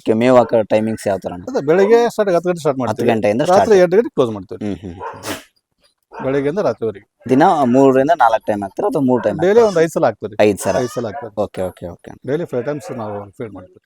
A: ಕೆ- ಮೇವ್ ಹಾಕೋ ಟೈಮಿಂಗ್ಸ್ ಯಾವ ತರ ಅಣ್ಣ
B: ಅದೇ ಬೆಳಿಗ್ಗೆ ಸ್ಟಾರ್ಟ್ ಹತ್ತು ಗಂಟೆ ಸ್ಟಾರ್ಟ್
A: ಹತ್ತು
B: ಮಾಡ್ತೀವಿ
A: ಗಂಟೆಯಿಂದ
B: ರಾತ್ರಿ
A: ಸ್ಟಾರ್ಟ್
B: ಎಂಟು ಗಂಟೆ ಕ್ಲೋಸ್ ಮಾಡ್ತೀವಿ.
A: ಹ್ಮ್ ಹ್ಮ್
B: ಬೆಳಗ್ಗೆಯಿಂದ ರಾತ್ರಿವರೆಗೆ.
A: ದಿನ ಮೂರರಿಂದ ನಾಲ್ಕು ಟೈಮ್ ಹಾಕ್ತಾರೆ ಅಥವಾ ಮೂರು ಟೈಮ್
B: ಡೈಲಿ ಒಂದು ಐದು ಸಲ ಆಗ್ತದೆ
A: ಐದು ಸಲ.
B: ಐದು ಸಲ ಹಾಕ್ತಾರೆ
A: okay okay okay
B: daily five times ನಾವು ಫೀಡ್ ಮಾಡ್ತೀವಿ.